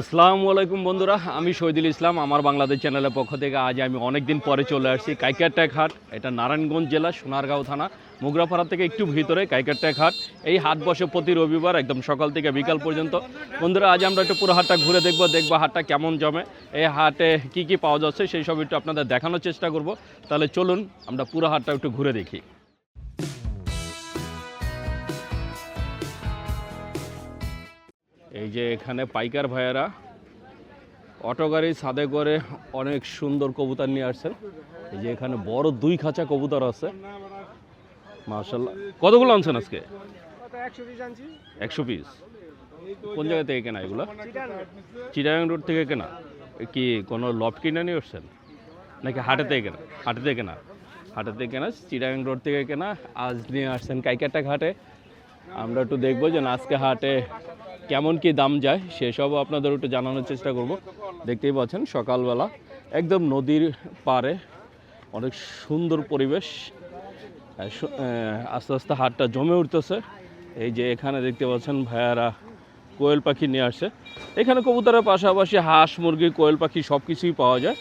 আসসালামু আলাইকুম বন্ধুরা, আমি শহীদুল ইসলাম, আমার বাংলাদেশ চ্যানেলের পক্ষ থেকে আজ আমি অনেক দিন পরে চলে আসছি কাইকারট্যাক হাট। এটা নারায়ণগঞ্জ জেলা, সোনারগাঁও থানা, মোগরাপাড়া থেকে একটু ভিতরে কাইকারট্যাক হাট। এই হাট বসে প্রতি রবিবার একদম সকাল থেকে বিকাল পর্যন্ত। বন্ধুরা, আজ আমরা একটু পুরো হাটটা ঘুরে দেখব দেখব হাটটা কেমন জমে। এই হাটে কি কি পাওয়া যাচ্ছে, সেই সব একটু আপনাদের দেখানোর চেষ্টা করব। তাহলে চলুন, আমরা পুরো হাটটা একটু ঘুরে দেখি। এই যে এখানে পাইকার ভাইয়েরা অটো গাড়ি ছাদে করে অনেক সুন্দর কবুতর নিয়ে আসছেন এই যে এখানে বড় দুই খাঁচা কবুতর আছে। মার্শাল্লাহ কতগুলো আনছেন আজকে? একশো পিস। কোন জায়গা থেকে কেনা এগুলো? চিটাগাং রোড থেকে কেনা। কি কোনো লফট কিনে নিয়ে আসছেন? নাকি হাটে থেকে কেনা? হাটে থেকে কেনা? হাটে থেকে কেনা, চিটাগাং রোড থেকে কেনা। আজ নিয়ে আসছেন কাইকাটা ঘাটে। আমরা একটু দেখব যে আজকে হাটে কেমন কি দাম যায় সেসবও আপনাদের একটু জানানোর চেষ্টা করব। দেখতেই পাচ্ছেন, সকালবেলা একদম নদীর পাড়ে অনেক সুন্দর পরিবেশ। আস্তে আস্তে হাটটা জমে উঠতেছে। এই যে এখানে দেখতে পাচ্ছেন ভাইয়ারা কোয়েল পাখি নিয়ে আসছে। এখানে কবুতরের পাশাপাশি হাঁস, মুরগি, কোয়েল পাখি সব কিছুই পাওয়া যায়।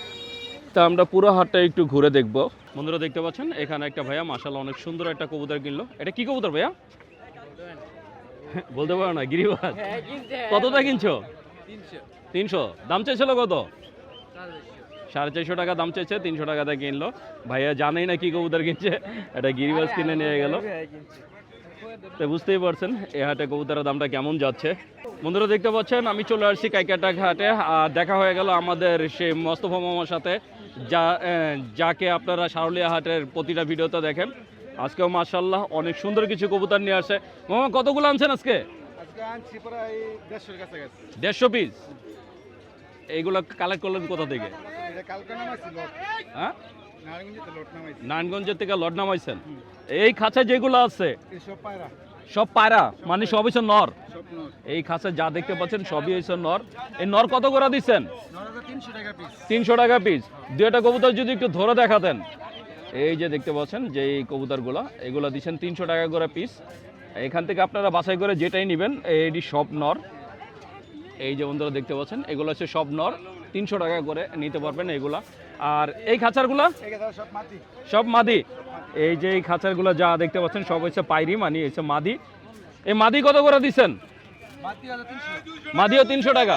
তা আমরা পুরো হাটটা একটু ঘুরে দেখব। বন্ধুরা দেখতে পাচ্ছেন, এখানে একটা ভাইয়া মাসাল অনেক সুন্দর একটা কবুতর কিনলো। এটা কি কবুতর ভাইয়া? বলতে পারো না গিরিবাজ কতটা কিনছো? তিনশো। দাম চাইছিল কত? সাড়ে চারশো। টাকা দাম চাইছে তিনশো টাকাতে কিনলো। ভাইয়া জানেই না কি কবুতর কিনছে এটা গিরিবাজ কিনে নিয়ে গেল। তো বুঝতেই পারছেন এ হাটে কবুতরের দামটা কেমন যাচ্ছে। বন্ধুরা দেখতে পাচ্ছেন আমি চলে আসছি কাইকাটা ঘাটে আর দেখা হয়ে গেল আমাদের সেই মোস্তফা মামার সাথে যা যাকে আপনারা সারুলিয়া হাটের প্রতিটা ভিডিওতে দেখেন। আজকেও মার্শাল্লাহ অনেক সুন্দর কিছু কবুতর নিয়ে আসে। মামা কতগুলো আনছেন আজকে? দেড়শো পিস এইগুলো কালেক্ট করলেন কোথা থেকে? লোট। হ্যাঁ? লোট নারায়ণগঞ্জের থেকে লড নামাইছেন। এই খাঁচায় যেগুলো আছে সব পায়রা। মানে সব হচ্ছে নর? এই খাঁচায় যা দেখতে পাচ্ছেন সবই হচ্ছে নর। এই নর কত করে দিচ্ছেন তিনশো টাকা পিস তিনশো টাকা পিস দুইটা কবুতর যদি একটু ধরে দেখাতেন। এই যে দেখতে পাচ্ছেন যে এই কবুতরগুলো এগুলো দিচ্ছেন তিনশো টাকা করে পিস এখান থেকে আপনারা বাছাই করে যেটাই নেবেন এইটি সব নর। এই যে বন্ধুরা দেখতে পাচ্ছেন এগুলো হচ্ছে সব নর। তিনশো টাকা করে নিতে পারবেন এগুলা। আর এই খাঁচারগুলা? সব মাদি। এই যে এই খাঁচারগুলো যা দেখতে পাচ্ছেন সব হচ্ছে পাইরি মানে হচ্ছে মাদি। এই মাদি কত করে দিচ্ছেন? মাদিও তিনশো। টাকা।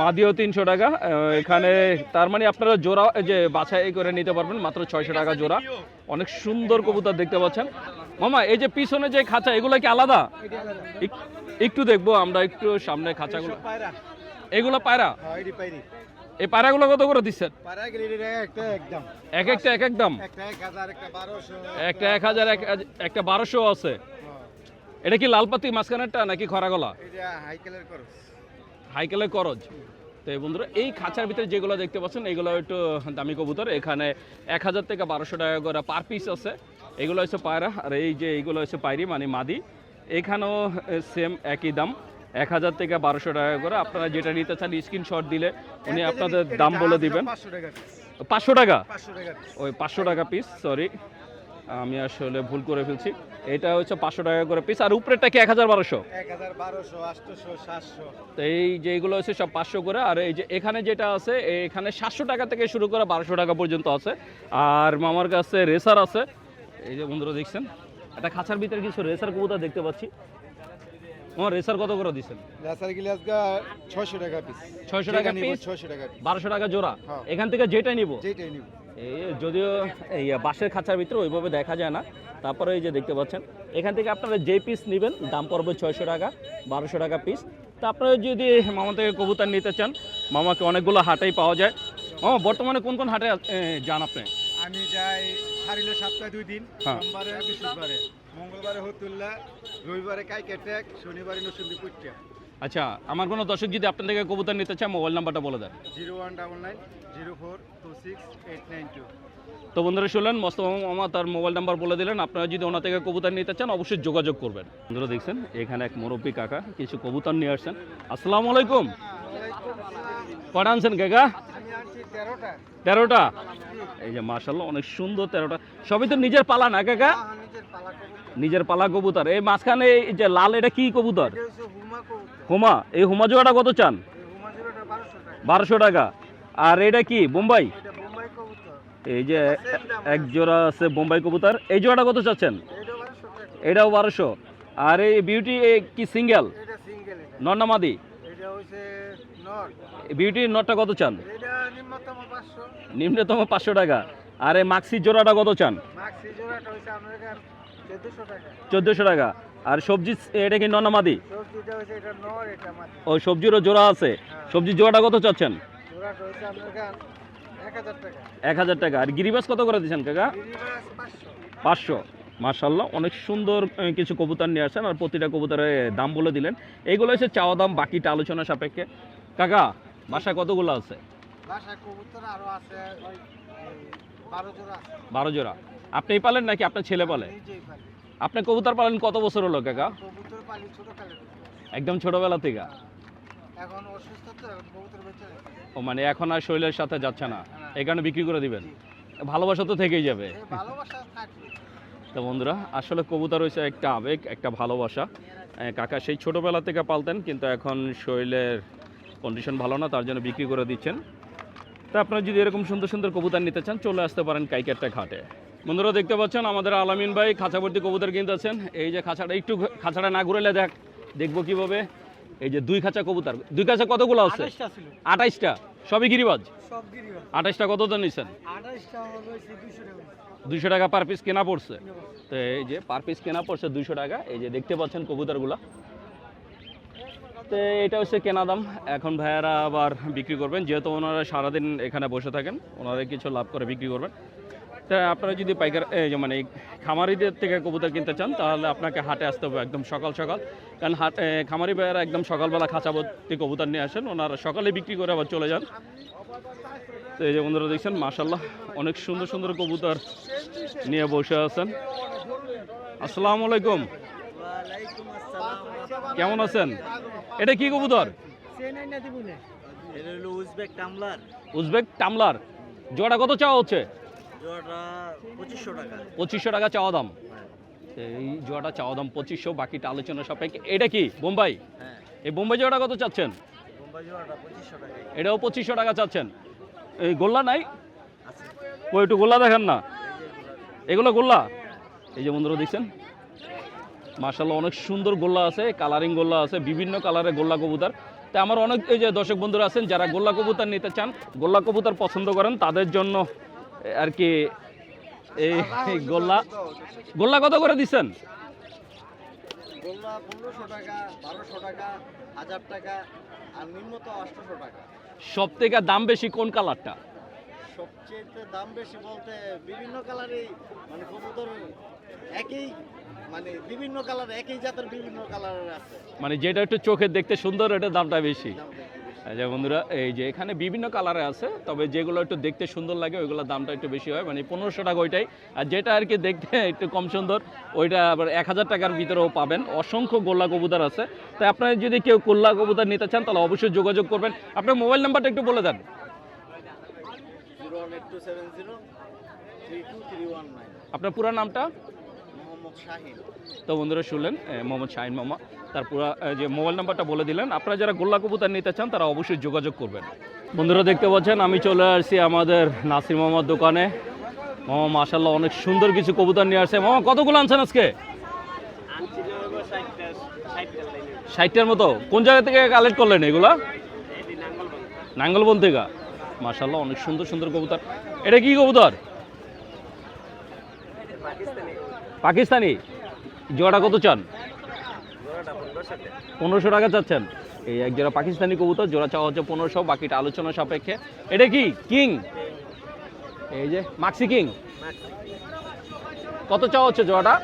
মাদিও তিনশো টাকা। এখানে তার মানে আপনারা জোড়া যে বাছাই করে নিতে পারবেন মাত্র ছয়শো টাকা জোড়া। অনেক সুন্দর কবুতর দেখতে পাচ্ছেন। মামা এই যে পিছনে যে খাঁচা এগুলো কি আলাদা? একটু দেখব আমরা একটু সামনে খাঁচাগুলো। এগুলো পায়রা। হ্যাঁ এই পায়রাগুলো কত করে দিচ্ছেন? এক একটা এক এক দাম? একটা এক হাজার একটা বারোশো আছে। এটা কি লালপাতি মাঝখানেরটা নাকি খরা গলা হাইকেলের করজ তো এই বন্ধুরা এই খাঁচার ভিতরে যেগুলো দেখতে পাচ্ছেন এগুলো একটু দামি কবুতর। এখানে এক হাজার থেকে বারোশো টাকা করে পার পিস আছে। এগুলো হচ্ছে পায়রা আর এই যে এইগুলো হচ্ছে পায়রি মানে মাদি। এখানেও সেম একই দাম। এক হাজার থেকে বারোশো টাকা করে আপনারা যেটা নিতে চান স্ক্রিনশট দিলে উনি আপনাদের দাম বলে দিবেন। পাঁচশো টাকা ওই পাঁচশো টাকা পিস সরি আমি আসলে ভুল করে ফেলছি। এটা হচ্ছে পাঁচশো টাকা করে পিস আর উপরেরটা কি এক হাজার বারোশো? তো এই যেগুলো হচ্ছে সব পাঁচশো করে আর এই যে এখানে যেটা আছে এখানে সাতশো টাকা থেকে শুরু করে বারোশো টাকা পর্যন্ত আছে। আর মামার কাছে রেসার আছে। এই যে বন্ধুরা দেখছেন একটা খাঁচার ভিতরে কিছু রেসার কবুতর দেখতে পাচ্ছি। আমার রেসার কত করে দিচ্ছেন? লেসার গিলে আজকে ছয়শো টাকা পিস 600 টাকা piece? ছয়শো টাকা পিস বারোশো টাকা জোড়া। হ্যাঁ। এখান থেকে যেটাই নিব? যেটাই নিব। যদিও এই বাঁশের খাঁচার ভিতরে ওইভাবে দেখা যায় না। তারপরে এই যে দেখতে পাচ্ছেন এখান থেকে আপনারা যে পিস নেবেন দাম পড়বে ছয়শো টাকা বারোশো টাকা পিস তা আপনারা যদি মামা থেকে কবুতর নিতে চান মামাকে অনেকগুলো হাটেই পাওয়া যায়। মামা বর্তমানে কোন কোন হাটে যান আপনি? আমি যাই হারিলে সপ্তাহে দুই দিন হ্যাঁ। সোমবারে বৃহস্পতিবারে মঙ্গলবারে হতুল্লা রবিবারে কাইকেটেক শনিবারে নসুন্দি কুটিয়া আচ্ছা আমার কোনো দর্শক যদি আপনার থেকে কবুতর নিতে চায় মোবাইল নাম্বারটা বলে দেন। Zero one double nine zero four two six eight nine two. তো বন্ধুরা শুনলেন মোস্তফা মামা তার মোবাইল নাম্বার বলে দিলেন। আপনারা যদি ওনা থেকে কবুতর নিতে চান অবশ্যই যোগাযোগ করবেন। বন্ধুরা দেখছেন এখানে এক মুরব্বী কাকা কিছু কবুতর নিয়ে আসছেন। আসসালামু আলাইকুম। কটা আনছেন কাকা? তেরোটা। তেরোটা এই যে মার্শাল্লাহ অনেক সুন্দর তেরোটা। সবই তো নিজের পালা না কাকা? নিজের পালা কবুতর। এই মাঝখানে এই যে লাল এটা কি কবুতর? হুমা এই হুমা জোড়াটা কত চান? বারোশো টাকা। আর এটা কি বোম্বাই? এই যে এক জোড়া আছে বোম্বাই কবুতর। এই জোড়াটা কত চাচ্ছেন? এটাও বারোশো আর এই বিউটি কি সিঙ্গেল এটা সিঙ্গেল নর্নামাদি এটা বিউটি নটটা কত চান? নিম্নতম পাঁচশো। টাকা। আর এই মাক্সি জোড়াটা কত চান? মাক্সি জোড়াটা চোদ্দোশো টাকা। আর সবজি এটা কি মাটি ও সবজিরও জোড়া আছে। সবজি জোড়াটা কত চাচ্ছেন? এক হাজার টাকা। আর গিরিবাস কত করে দিচ্ছেন কাকা? পাঁচশো। মার্শাল্লাহ অনেক সুন্দর কিছু কবুতর নিয়ে আসছেন আর প্রতিটা কবুতরের দাম বলে দিলেন। এইগুলো হচ্ছে চাওয়া দাম বাকিটা আলোচনা সাপেক্ষে। কাকা বাসায় কতগুলো আছে? বাসায় কবুতর আরও আছে বারো জোড়া আছে। বারো জোড়া। আপনিই পালেন নাকি আপনার ছেলে পালে? আপনি কবুতর পালেন কত বছর হলো কাকা? একদম ছোটবেলা থেকে? নেই। ও মানে এখন আর শরীরের সাথে যাচ্ছে না? এই কারণে বিক্রি করে দিবেন? ভালোবাসা তো থেকেই যাবে। তো বন্ধুরা আসলে কবুতর হচ্ছে একটা আবেগ একটা ভালোবাসা। কাকা সেই ছোটোবেলা থেকে পালতেন কিন্তু এখন শরীরের কন্ডিশন ভালো না তার জন্য বিক্রি করে দিচ্ছেন। তা আপনারা যদি এরকম সুন্দর সুন্দর কবুতর নিতে চান চলে আসতে পারেন কাইকারটা ঘাটে। বন্ধুরা দেখতে পাচ্ছেন আমাদের আলামিন ভাই খাঁচাভর্তি কবুতর কিনতেছেন এই যে খাঁচাটা একটু খাঁচাটা না ঘুরেলে দেখ দেখব কীভাবে। এই যে দুই খাঁচা কবুতর দুই খাঁচা কতগুলো আছে? আঠাইশটা সবই গিরিবাজ? আঠাইশটা কত দাম নিচ্ছেন দুইশো টাকা। পার পিস কেনা পড়ছে। তো এই যে পার পিস কেনা পড়ছে দুইশো টাকা। এই যে দেখতে পাচ্ছেন কবুতরগুলো। তো এটা হচ্ছে কেনা দাম। এখন ভাইয়ারা আবার বিক্রি করবেন যেহেতু ওনারা সারাদিন এখানে বসে থাকেন ওনারা কিছু লাভ করে বিক্রি করবেন। তা আপনারা যদি পাইকার মানে খামারিদের থেকে কবুতর কিনতে চান তাহলে আপনাকে হাটে আসতে হবে একদম সকাল সকাল। কারণ হাট খামারি ভাইয়ারা একদম সকালবেলা খাঁচাবর্তি কবুতর নিয়ে আসেন ওনারা সকালে বিক্রি করে আবার চলে যান। তো এই যে বন্ধুরা দেখছেন মাশাল্লাহ অনেক সুন্দর সুন্দর কবুতর নিয়ে বসে আছেন। আসসালামু আলাইকুম। কেমন আছেন? এটা কি কবুতর? চেনাই না দিবুনে এটা হলো উজবেক টামলার। উজবেক টামলার। জোড়া কত চাওয়া হচ্ছে? পঁচিশশো টাকা। চাওয়া দাম। এই জোয়াটা চাওয়া দাম পঁচিশশো বাকিটা আলোচনা সাপেক্ষে। এটা কি? বোম্বাই? হ্যাঁ। এই বোম্বাই জোয়াটা কত চাচ্ছেন? এটাও পঁচিশশো টাকা চাচ্ছেন। এই গোল্লা নাই? ওই একটু গোল্লা দেখেন না। এগুলো গোল্লা? এই যে বন্ধুরা দেখছেন? মার্শাল্লাহ অনেক সুন্দর গোল্লা আছে কালারিং গোল্লা আছে বিভিন্ন কালারের গোল্লা কবুতার। তা আমার অনেক এই যে দর্শক বন্ধুরা আছেন যারা গোল্লা কবুতার নিতে চান গোল্লা কবুতার পছন্দ করেন তাদের জন্য আর কি এই গোল্লা। গোল্লা কত করে দিচ্ছেন? সব থেকে দাম বেশি কোন কালারটা? সবচেয়ে দাম বেশি বলতে বিভিন্ন কালারই মানে কবুতর একই মানে বিভিন্ন কালার একই জাতের বিভিন্ন কালারের আছে। মানে যেটা একটু চোখে দেখতে সুন্দর এটা দামটা বেশি। যে বন্ধুরা এই যে এখানে বিভিন্ন কালারে আছে তবে যেগুলো একটু দেখতে সুন্দর লাগে ওইগুলোর দামটা একটু বেশি হয়। মানে পনেরোশো টাকা ওইটাই। আর যেটা আর কি দেখতে একটু কম সুন্দর ওইটা আবার এক হাজার টাকার ভিতরেও পাবেন। অসংখ্য গোল্লা কবুতর আছে। তাই আপনারা যদি কেউ গোল্লা কবুতর নিতে চান তাহলে অবশ্যই যোগাযোগ করবেন। আপনার মোবাইল নাম্বারটা একটু বলে দেন। আপনার পুরো নামটা? তো বন্ধুরা শুনলেন মোহাম্মদ শাহিন মামা। তার পুরা যে মোবাইল নাম্বারটা বলে দিলেন, আপনারা যারা গোল্লা কবুতর নিতে চান, তারা অবশ্যই যোগাযোগ করবেন। বন্ধুরা, দেখতে পাচ্ছেন, আমি চলে আসছি আমাদের নাসির মামার দোকানে। মামা মাশাল্লাহ অনেক সুন্দর কিছু কবুতর নিয়ে আসছে। মামা, কতগুলো আনছেন আজকে? ষাটটার মতো। কোন জায়গা থেকে কালেক্ট করলেন এগুলা? নাঙ্গলবন থেকে। মাশাল্লাহ অনেক সুন্দর সুন্দর কবুতর। এটা কি কবুতর? পাকিস্তানি। জোড়া কত চান? পনেরোশো টাকা চাচ্ছেন। এই এক জোড়া পাকিস্তানি কবুতর জোড়া চাওয়া হচ্ছে পনেরোশো বাকিটা আলোচনা সাপেক্ষে। এটা কি? কিং? এই যে মাক্সি কিং? কত চাওয়া হচ্ছে জোড়াটা?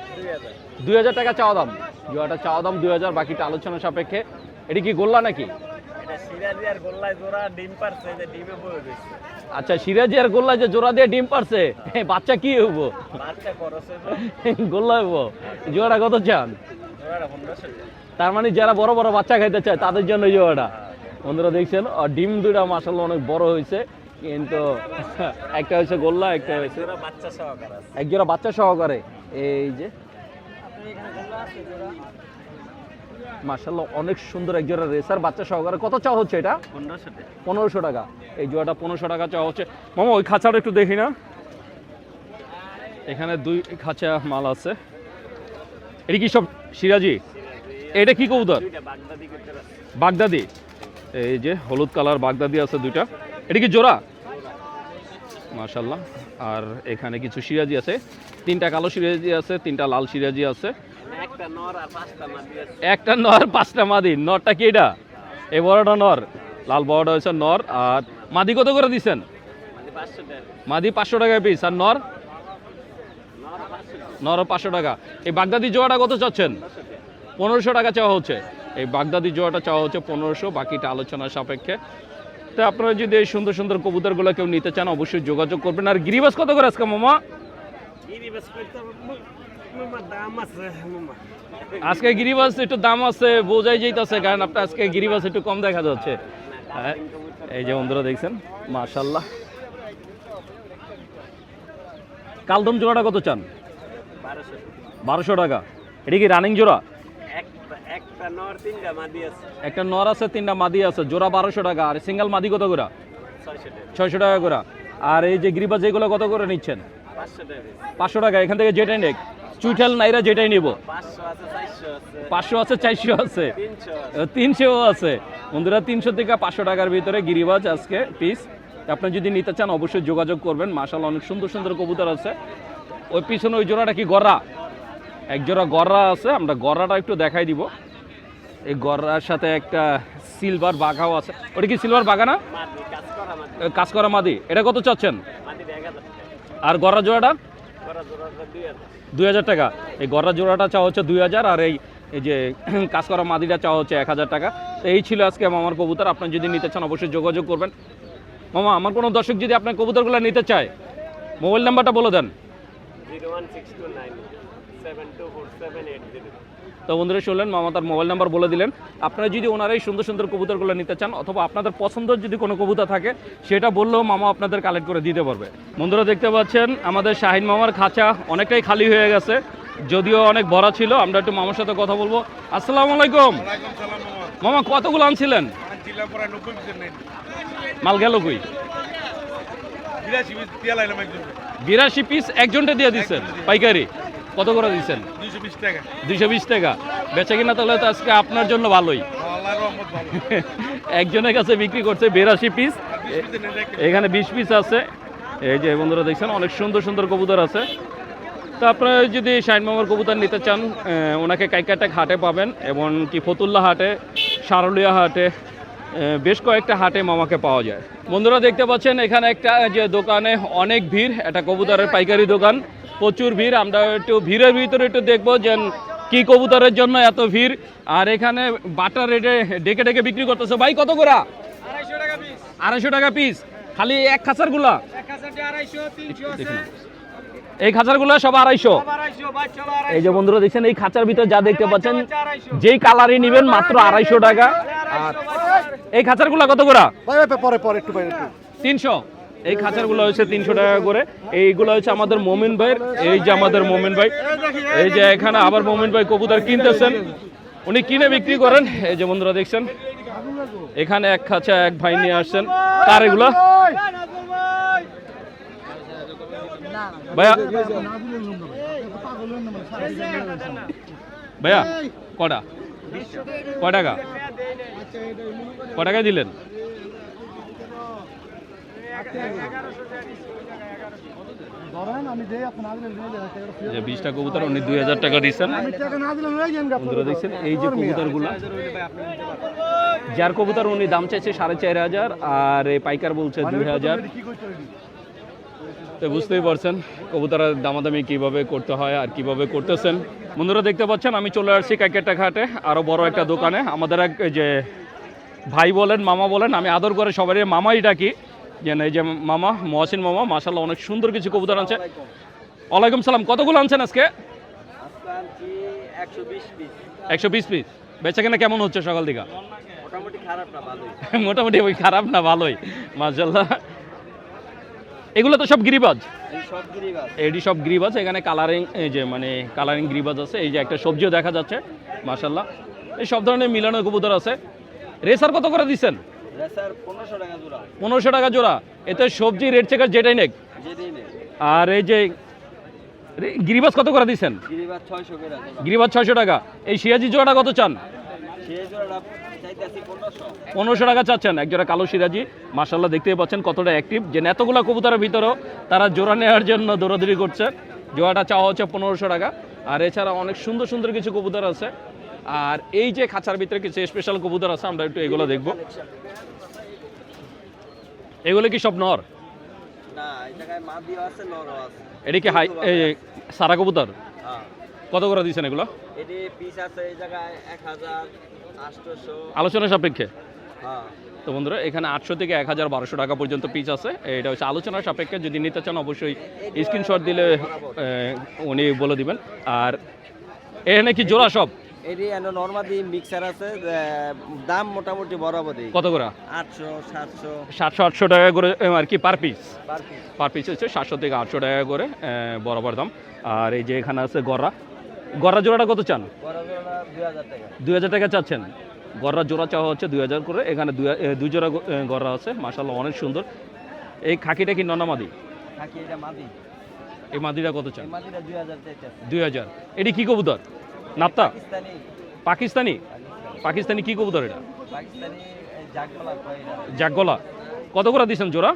দুই হাজার টাকা চাওয়া দাম। জোড়াটা চাওয়া দাম দুই হাজার বাকিটা আলোচনা সাপেক্ষে। এটা কি গোল্লা নাকি? আচ্ছা সিরাজি আর গোল্লা যে জোড়া দিয়ে ডিম পারছে বাচ্চা কি খরচে গোল্লা হব জোড়া কত চান? জোড়াটা তার মানে যারা বড় বড় বাচ্চা খাইতে চায় তাদের জন্য এই জোড়াটা বন্ধুরা দেখছেন ডিম দুটা মাসাল্লাহ অনেক বড় হয়েছে কিন্তু একটা হচ্ছে গোল্লা একটা হয়েছে একজোড়া বাচ্চা সহকার এই যে মার্শাল্লাহ অনেক সুন্দর এক জোড়া রেসার বাচ্চা সহকারে। কত চাওয়া হচ্ছে এটা? পনেরোশো টাকা। এই জোড়াটা পনেরোশো টাকা চাওয়া হচ্ছে। মামা ওই খাঁচাটা একটু দেখি না। এখানে দুই খাঁচা মাল আছে। এটা কি সব সিরাজি? এটা কি কবুতর? বাগদাদি এই যে হলুদ কালার বাগদাদি আছে দুইটা। এটা কি জোড়া? মাশাল্লাহ আর এখানে কিছু সিরাজি আছে। তিনটা কালো সিরাজি আছে তিনটা লাল সিরাজি আছে। একটা নর আর পাঁচটা মাদি নরটা কি এটা? এই বড়টা নর। লাল বড়টা হয়েছে নর। আর মাদি কত করে দিচ্ছেন মাদি পাঁচশো টাকা। পিস আর নর? নর পাঁচশো টাকা। এই বাগদাদি জোড়াটা কত চাচ্ছেন? পনেরোশো টাকা চাওয়া হচ্ছে। এই বাগদাদি জোয়াটা চাওয়া হচ্ছে পনেরোশো বাকিটা আলোচনার সাপেক্ষে। তো আপনারা যদি এই সুন্দর সুন্দর কবুতরগুলো কেউ নিতে চান অবশ্যই যোগাযোগ করবেন। আর গিরিবাস কত করে আজকে মামা? আজকে গিরিবাস একটু দাম আছে বোঝাই যাইতেছে কারণ আপনার আজকে গিরিবাস একটু কম দেখা যাচ্ছে। হ্যাঁ, এই যে বন্ধুরা দেখছেন মাশাল্লাহ কালদম জোড়াটা কত চান? বারোশো টাকা। এটা কি রানিং জোড়া? একটা নর তিনটা মাদি আছে। একটা নর আছে তিনটা মাদি আছে। জোড়া বারোশো টাকা। আর সিঙ্গেল মাদি কত করে? ছয়শো টাকা। করে। আর এই যে গিরিবাস যেগুলো কত করে নিচ্ছেন? পাঁচশো টাকা এখান থেকে যেটাই নেক। চুইঠাল নাইরা যেটাই নিব। পাঁচশো আছে চারশো আছে। তিনশো আছে। বন্ধুরা তিনশো থেকে পাঁচশো টাকার ভিতরে গিরিবাজ আজকে পিস আপনি যদি নিতে চান অবশ্যই যোগাযোগ করবেন। মাসাল অনেক সুন্দর সুন্দর কবুতর আছে। ওই পিছনে ওই জোড়াটা কি গররা এক জোড়া গররা আছে, আমরা গররাটা একটু দেখাই দিব। এই গররার সাথে একটা সিলভার বাঘাও আছে। ওটা কি সিলভার বাঘা না? কাজ করা মাদি। এটা কত চাচ্ছেন? আর গররা জোড়াটা? দুই হাজার টাকা। এই গররা জোড়াটা চাওয়া হচ্ছে দুই হাজার, আর এই এই যে কাজ করা মাদিটা চাওয়া হচ্ছে এক হাজার টাকা। তো এই ছিল আজকে মামার কবুতর। আপনি যদি নিতে চান অবশ্যই যোগাযোগ করবেন। মামা, আমার কোনো দর্শক যদি আপনার কবুতরগুলো নিতে চায়, মোবাইল নাম্বারটা বলে দেন। Zero one six two nine তো বন্ধুরা শুনলেন মামা তার মোবাইল নাম্বার বলে দিলেন। আপনারা যদি ওনারাই সুন্দর সুন্দর কবুতরগুলো নিতে চান অথবা আপনাদের পছন্দের যদি কোনো কবুতর থাকে সেটা বললেও মামা আপনাদের কালেক্ট করে দিতে পারবে। বন্ধুরা দেখতে পাচ্ছেন আমাদের শাহিন মামার খাঁচা অনেকটাই খালি হয়ে গেছে যদিও অনেক ভরা ছিল আমরা একটু মামার সাথে কথা বলব। আসসালাম আলাইকুম। ওয়ালাইকুম মামা। কতগুলো আনছিলেন? মাল গেল কই? বিরাশি পিস একজনটা দিয়ে দিচ্ছেন পাইকারি? কত করে দিচ্ছেন দুইশো বিশ টাকা। বেচা কিনা তাহলে তো আজকে আপনার জন্য ভালোই। একজনের কাছে বিক্রি করছে বিরাশি পিস। এখানে বিশ পিস আছে। এই যে বন্ধুরা দেখছেন অনেক সুন্দর সুন্দর কবুতর আছে। তো আপনারা যদি শাইন মামার কবুতর নিতে চান ওনাকে কাইকাটাক হাটে পাবেন এবং কি ফতুল্লা হাটে সারলিয়া হাটে বেশ কয়েকটা হাটে মামাকে পাওয়া যায়। বন্ধুরা দেখতে পাচ্ছেন এখানে একটা যে দোকানে অনেক ভিড় একটা কবুতরের পাইকারি দোকান। প্রচুর ভিড় আমরা একটু ভিড়ের ভিতরে একটু দেখব যে কি কবুতরের জন্য এত ভিড়। আর এখানে বাটার রেটে ডেকে ডেকে বিক্রি করতেছে। ভাই কত করে? আড়াইশো টাকা পিস আড়াইশো টাকা পিস খালি এক খাঁচারগুলা। এই খাঁচারগুলা সব আড়াইশো এই যে বন্ধুরা দেখছেন এই খাঁচার ভিতর যা দেখতে পাচ্ছেন যেই কালারই নেবেন মাত্র আড়াইশো টাকা। আর এই খাঁচারগুলা কত করে? ভাই ভাই পরে পরে একটু ভাই একটু। তিনশো। এই খাঁচারগুলো হচ্ছে তিনশো টাকা করে। এইগুলো হচ্ছে আমাদের মোমিন ভাইয়ের, এই যে আমাদের মোমিন ভাই। এই যে এখানে আবার মোমিন ভাই কবুতর কিনতেছেন। উনি কিনে বিক্রি করেন। এই যে বন্ধুরা দেখছেন, এখানে এক খাঁচা এক ভাই নিয়ে আসছেন। কার এগুলো? ভাইয়া? ভাইয়া, কটা? ক টাকা? ক দিলেন ধরেন আমি দেই আপনি না দিলে নিয়ে যান টাকা যে বিশটা কবুতর উনি দুই হাজার টাকা দিচ্ছেন দেখছেন, এই যে যার কবুতর উনি দাম চাইছে সাড়ে চার হাজার, আর এই পাইকার বলছে দুই হাজার। তো বুঝতেই পারছেন কবুতরের দামাদামি কীভাবে করতে হয় আর কীভাবে করতেছেন। বন্ধুরা দেখতে পাচ্ছেন, আমি চলে আসছি কাকেরটা ঘাটে, আরও বড় একটা দোকানে। আমাদের এক যে ভাই বলেন, মামা বলেন, আমি আদর করে সবারই মামাই ডাকি। যে না, এই যে মামা মহাসিন মামা মাসাল্লাহ অনেক সুন্দর কিছু কবুতর আনছে। ওয়ালাইকুম সালাম কতগুলো আনছেন আজকে? একশো বিশ পিস বেচা কেনা কেমন হচ্ছে সকাল দিকে? মোটামুটি ওই খারাপ না ভালোই। মার্শাল্লাহ এগুলো তো সব গিরিবাজ? এটি সব গ্রিবাজ। এখানে কালারিং এই যে মানে কালারিং গ্রিবাজ আছে এই যে একটা সবজিও দেখা যাচ্ছে মার্শাল্লাহ এই সব ধরনের মিলানো কবুতর আছে। রেসার কত করে দিচ্ছেন? পনেরোশো টাকা জোড়া। এতে সবজি রেট চেকার যেটাই নেক। আর এই যে গিরিবাস কত করে দিচ্ছেন ছয়শো গিরিবাস ছয়শো টাকা। এই সিরাজি জোড়াটা কত চান? পনেরোশো। টাকা চাচ্ছেন। একজোড়া কালো সিরাজি। মাসাল্লাহ দেখতেই পাচ্ছেন কতটা অ্যাক্টিভ যে এতগুলো কবুতরের ভিতরেও তারা জোড়া নেওয়ার জন্য দৌড়াদৌড়ি করছে। জোড়াটা চাওয়া হচ্ছে পনেরোশো টাকা। আর এছাড়া অনেক সুন্দর সুন্দর কিছু কবুতর আছে। আর এই যে খাঁচার ভিতরে কিছু স্পেশাল কবুতর আছে আমরা একটু এগুলো দেখব। এগুলো কি সব নর? এটা কি হাই এই সারা কবুতর? হ্যাঁ। কত করে দিচ্ছেন এগুলো? আলোচনা সাপেক্ষে? হ্যাঁ। তো বন্ধুরা এখানে আটশো থেকে এক হাজার বারোশো টাকা পর্যন্ত পিচ আছে। এটা হচ্ছে আলোচনার সাপেক্ষে যদি নিতে চান অবশ্যই স্ক্রিনশট দিলে উনি বলে দিবেন। আর এখানে কি জোড়া সব? এটি নর্মাদি মিক্সার আছে দাম মোটামুটি বরাবরই। কত করে? আটশো সাতশো। সাতশো আটশো টাকা করে আর কি পার পিস পার পিস হচ্ছে সাতশো থেকে আটশো টাকা করে বরাবর দাম। আর এই যে এখানে আছে গররা। গররা জোড়াটা কত চান? দুই হাজার টাকা। চাচ্ছেন। গররা জোড়া চাওয়া হচ্ছে দুই হাজার করে এখানে দুই জোড়া গররা আছে। মাসাল্লাহ অনেক সুন্দর। এই খাকিটা কি ননামাদি থাকি এটা মাদি। এই মাদিটা কত চান? দুই হাজার। এটি কি কবুতর? নাপ্তা? পাকিস্তানি। পাকিস্তানি? কি কবুতর এটা? জাগগলা কত করে দিচ্ছেন জোড়া?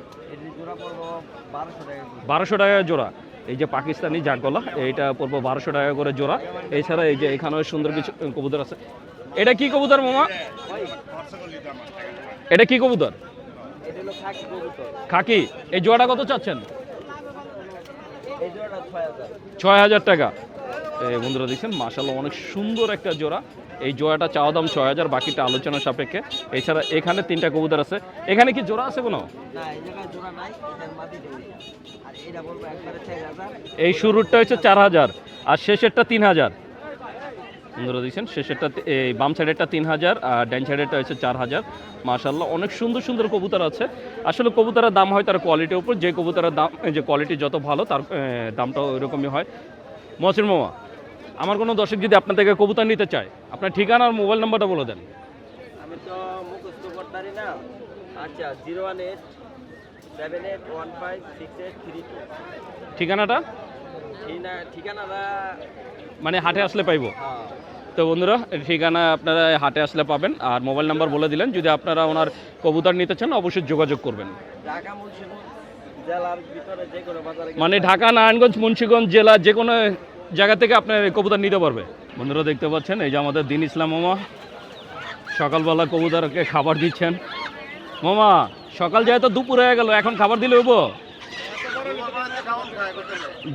বারোশো টাকা জোড়া। এই যে পাকিস্তানি জাগগলা এইটা পড়ব বারোশো টাকা করে জোড়া। এছাড়া এই যে এখানেও সুন্দর কিছু কবুতর আছে। এটা কি কবুতর মামা? এটা কি কবুতর? খাকি এই জোড়াটা কত চাচ্ছেন? ছয় হাজার টাকা। বন্ধুরা দেখছেন মাসাল্লাহ অনেক সুন্দর একটা জোড়া। এই জোড়াটা চাওয়া দাম ছয় হাজার বাকিটা আলোচনা সাপেক্ষে। এছাড়া এখানে তিনটা কবুতর আছে। এখানে কি জোড়া আছে কোনো? এই শুরুরটা হচ্ছে চার হাজার আর শেষেরটা তিন হাজার। বন্ধুরা দেখছেন শেষেরটা এই বাম সাইডেরটা তিন হাজার আর ডান সাইডেরটা হচ্ছে চার হাজার। মাশাল্লাহ অনেক সুন্দর সুন্দর কবুতর আছে। আসলে কবুতরের দাম হয় তার কোয়ালিটির উপর। যে কবুতরের দাম যে কোয়ালিটি যত ভালো তার দামটাও ওইরকমই হয়। মহসিন মামা আমার কোনো দর্শক যদি আপনার থেকে কবুতর নিতে চায় আপনার ঠিকানা আর মোবাইল নাম্বারটা বলে দেন। আমি তো মুখস্থ করতারি না। আচ্ছা zero one eight seven eight one five six eight three two. ঠিকানাটা? ঠিকানাটা মানে হাটে আসলে পাইবো। হ্যাঁ। তো বন্ধুরা ঠিকানা আপনারা হাটে আসলে পাবেন আর মোবাইল নাম্বার বলে দিলেন যদি আপনারা ওনার কবুতর নিতে চান অবশ্যই যোগাযোগ করবেন। ঢাকা জেলার ভিতরে যে কোনো বাজারে মানে ঢাকা নারায়ণগঞ্জ মুন্সিগঞ্জ জেলা যে কোনো জায়গা থেকে আপনার কবুতর নিতে পারবে। বন্ধুরা দেখতে পাচ্ছেন এই যে আমাদের দিন ইসলাম মামা সকালবেলা কবুতরকে খাবার দিচ্ছেন। মামা সকাল যায় তো দুপুর হয়ে গেল এখন খাবার দিলে হব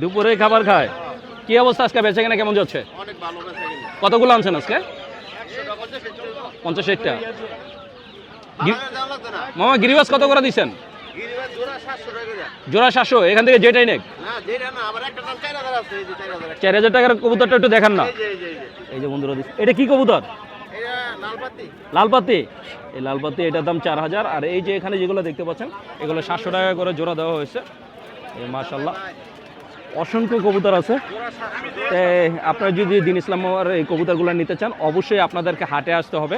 দুপুরে খাবার খায়। কি অবস্থা আজকে বেঁচে কেনা কেমন যাচ্ছে? কতগুলো আনছেন আজকে? পঞ্চাশ ষাটটা। মামা গিরিবাস কত করে দিচ্ছেন? জোড়া সাতশো এখান থেকে যেটাই নেক। চার হাজার টাকার কবুতরটা একটু দেখান না। এই যে বন্ধুরা এটা কি কবুতর? লালপাতি। এই লালপাতি, এটার দাম চার হাজার। আর এই যে এখানে যেগুলো দেখতে পাচ্ছেন, এগুলো সাতশো টাকা করে জোড়া দেওয়া হয়েছে। এই মাশাল্লাহ অসংখ্য কবুতর আছে। আপনারা যদি দিন ইসলাম এই কবুতরগুলো নিতে চান, অবশ্যই আপনাদেরকে হাটে আসতে হবে।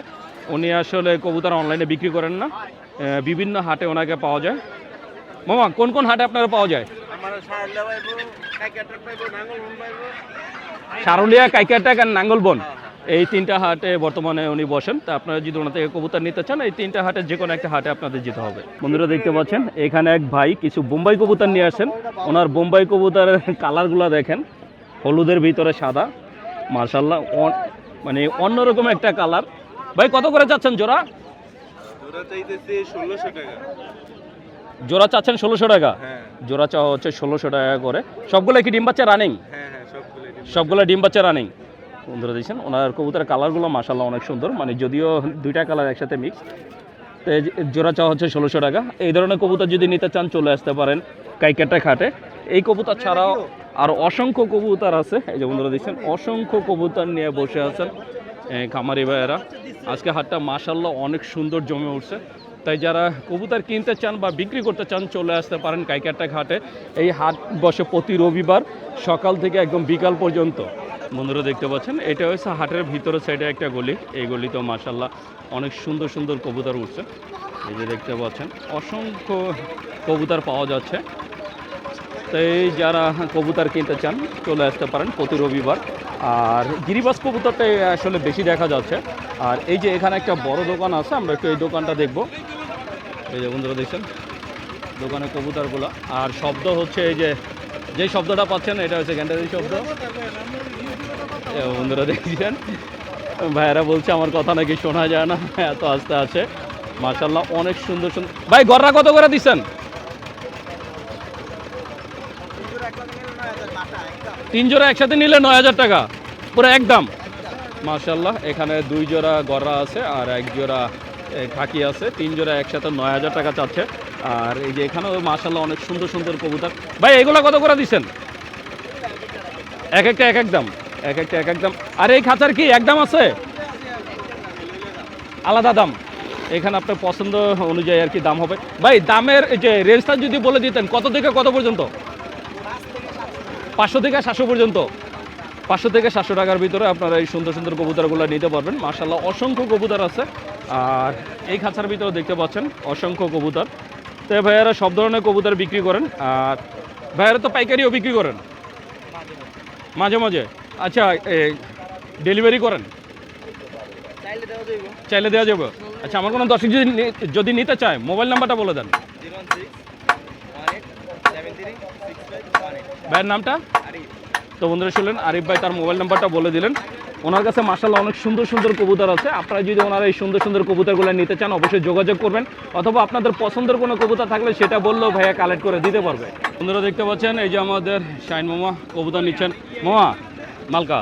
উনি আসলে কবুতর অনলাইনে বিক্রি করেন না। বিভিন্ন হাটে ওনাকে পাওয়া যায়। মামা কোন কোন হাটে আপনারা পাওয়া যায়? সারুলিয়া কাইকাটাক আর নাঙ্গলবন এই তিনটা হাটে বর্তমানে উনি বসেন। তা আপনারা যদি ওনার থেকে কবুতর নিতে চান এই তিনটা হাটে যে কোনো একটা হাটে আপনাদের যেতে হবে। বন্ধুরা দেখতে পাচ্ছেন এখানে এক ভাই কিছু বোম্বাই কবুতর নিয়ে আসেন। ওনার বোম্বাই কবুতরের কালারগুলো দেখেন হলুদের ভিতরে সাদা। মার্শাল্লাহ মানে অন্যরকম একটা কালার। ভাই কত করে চাচ্ছেন জোড়া ওরা চাইতেছে ষোলোশো টাকা জোড়া চাচ্ছেন ষোলোশো টাকা? হ্যাঁ। জোড়া চাওয়া হচ্ছে ষোলোশো টাকা করে। সবগুলো কি ডিম বাচ্চা রানিং হ্যাঁ হ্যাঁ সবগুলো ডিম বাচ্চা। রানিং বন্ধুরা দেখছেন ওনার কবুতরের কালারগুলো মাসাল্লাহ অনেক সুন্দর। মানে যদিও দুইটা কালার একসাথে মিক্স জোড়া চাওয়া হচ্ছে ষোলোশো টাকা। এই ধরনের কবুতর যদি নিতে চান চলে আসতে পারেন কাইকাটা খাটে এই কবুতর ছাড়াও আর অসংখ্য কবুতর আছে। এই যে বন্ধুরা দেখছেন অসংখ্য কবুতর নিয়ে বসে আছেন। খামারি ভাইয়েরা। আজকে হাটটা মাসাল্লাহ অনেক সুন্দর জমে উঠছে। তাই যারা কবুতর কিনতে চান বা বিক্রি করতে চান, চলে আসতে পারেন কাইকারটা ঘাটে এই হাট বসে প্রতি রবিবার সকাল থেকে একদম বিকাল পর্যন্ত। বন্ধুরা দেখতে পাচ্ছেন, এটা হচ্ছে হাটের ভিতরের সাইডে একটা গলি। এই গলিতেও মাসাল্লাহ অনেক সুন্দর সুন্দর কবুতর উঠছে। এই যে দেখতে পাচ্ছেন, অসংখ্য কবুতর পাওয়া যাচ্ছে। তাই যারা কবুতর কিনতে চান, চলে আসতে পারেন প্রতি রবিবার। আর গিরিবাস কবুতরটাই আসলে বেশি দেখা যাচ্ছে। আর এই যে এখানে একটা বড় দোকান আছে, আমরা একটু এই দোকানটা দেখব। এই যে বন্ধুরা দেখছেন দোকানে কবুতরগুলো। আর শব্দ হচ্ছে এই যে যে শব্দটা পাচ্ছেন, এটা হচ্ছে গ্যান্ডারি শব্দ। বন্ধুরা দেখছেন, ভাইয়েরা বলছে আমার কথা নাকি শোনা যায় না, এত আস্তে আছে। মার্শাল্লাহ অনেক সুন্দর সুন্দর ভাই, গররা কত করে দিচ্ছেন? তিন জোড়া একসাথে নিলে নয় হাজার টাকা। পুরো একদম। মার্শাল্লাহ এখানে দুই জোড়া গররা আছে আর এক জোড়া খাকি আছে। তিন জোড়া একসাথে নয় হাজার টাকা চাচ্ছে। আর এই যে এখানেও মার্শাল্লাহ অনেক সুন্দর সুন্দর কবুতর। ভাই, এগুলো কত করে দিচ্ছেন এক একটা, এক এক দাম। এক একটা, এক এক দাম। আর এই খাঁচার কি একদম আছে? আলাদা দাম। এখানে আপনার পছন্দ অনুযায়ী আর কি দাম হবে। ভাই, দামের যে রেঞ্জটা যদি বলে দিতেন, কত থেকে কত পর্যন্ত? পাঁচশো থেকে সাতশো পর্যন্ত। পাঁচশো থেকে সাতশো টাকার ভিতরে আপনারা এই সুন্দর সুন্দর কবুতরগুলো নিতে পারবেন। মার্শাল্লাহ অসংখ্য কবুতর আছে। আর এই খাঁচার ভিতরে দেখতে পাচ্ছেন অসংখ্য কবুতর। তো ভাইয়ারা সব ধরনের কবুতর বিক্রি করেন। আর ভাইয়ারা তো পাইকারিও বিক্রি করেন? মাঝে মাঝে। আচ্ছা ডেলিভারি করেন? চাইলে দেওয়া যাইব। চাইলে দেওয়া যাবে আচ্ছা আমার কোনো দর্শক যদি যদি নিতে চায় মোবাইল নাম্বারটা বলে দেন zero one six one eight seven three six five one eight ভাইয়ের নামটা? তো বন্ধুরা শুনলেন আরিফ ভাই তার মোবাইল নাম্বারটা বলে দিলেন। ওনার কাছে মার্শাল্লাহ অনেক সুন্দর সুন্দর কবুতর আছে। আপনারা যদি ওনার এই সুন্দর সুন্দর কবুতরগুলো নিতে চান অবশ্যই যোগাযোগ করবেন। অথবা আপনাদের পছন্দের কোনো কবুতর থাকলে সেটা বললেও ভাইয়া কালেক্ট করে দিতে পারবে। বন্ধুরা দেখতে পাচ্ছেন এই যে আমাদের শাইন মামা কবুতর নিচ্ছেন। মামা মালকা।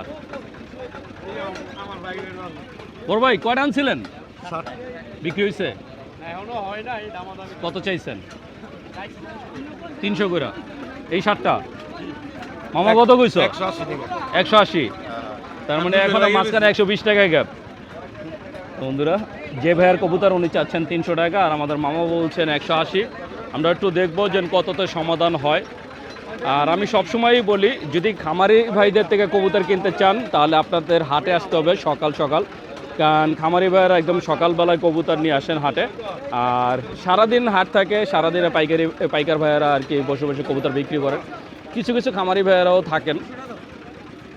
বড় ভাই কয়টা আনছিলেন? বিক্রি হয়েছে হয় কত চাইছেন? তিনশো করে এই শার্টটা মামা কত কইছো? একশো আশি তার মানে এখন মাঝখানে একশো বিশ টাকায় গ্যাপ বন্ধুরা যে ভাইয়ের কবুতর উনি চাচ্ছেন তিনশো টাকা আর আমাদের মামা বলছেন একশো আশি। আমরা একটু দেখব যে কততে সমাধান হয়। আর আমি সবসময়ই বলি যদি খামারি ভাইদের থেকে কবুতর কিনতে চান তাহলে আপনাদের হাটে আসতে হবে সকাল সকাল। কারণ খামারি ভাইয়েরা একদম সকালবেলায় কবুতর নিয়ে আসেন হাটে। আর সারাদিন হাট থাকে সারাদিনে পাইকারি পাইকার ভাইয়েরা আর কি বসে বসে কবুতর বিক্রি করেন কিছু কিছু খামারি ভাইয়েরাও থাকেন।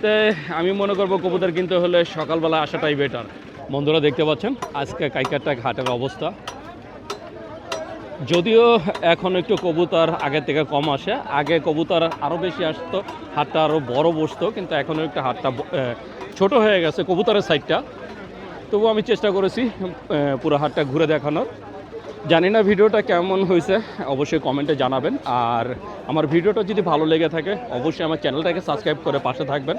তে আমি মনে করব কবুতর কিনতে হলে সকালবেলা আসাটাই বেটার বন্ধুরা দেখতে পাচ্ছেন, আজকে কাইকারটা ঘাটের অবস্থা। যদিও এখন একটু কবুতর আগের থেকে কম আসে, আগে কবুতর আরও বেশি আসতো, হাটটা আরও বড় বসতো, কিন্তু এখন একটু হাটটা ছোট হয়ে গেছে কবুতরের সাইডটা তবু আমি চেষ্টা করেছি পুরো হাটটা ঘুরে দেখানোর। জানি না ভিডিওটা কেমন হয়েছে, অবশ্যই কমেন্টে জানাবেন। আর আমার ভিডিওটা যদি ভালো লেগে থাকে, অবশ্যই আমার চ্যানেলটাকে সাবস্ক্রাইব করে পাশে থাকবেন।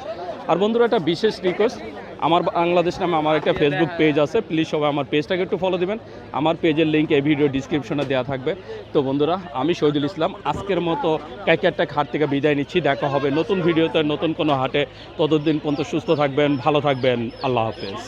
আর বন্ধুরা, একটা বিশেষ রিকোয়েস্ট আমার বাংলাদেশ নামে আমার একটা ফেসবুক পেজ আছে প্লিজ সবাই আমার পেজটাকে একটু ফলো দিবেন। আমার পেজের লিঙ্ক এই ভিডিও ডিসক্রিপশনে দেওয়া থাকবে। তো বন্ধুরা, আমি শহীদুল ইসলাম, আজকের মতো ক্যাকেটটা হাট থেকে বিদায় নিচ্ছি। দেখা হবে নতুন ভিডিওতে নতুন কোনো হাটে। ততদিন পর্যন্ত সুস্থ থাকবেন, ভালো থাকবেন। আল্লাহ হাফেজ।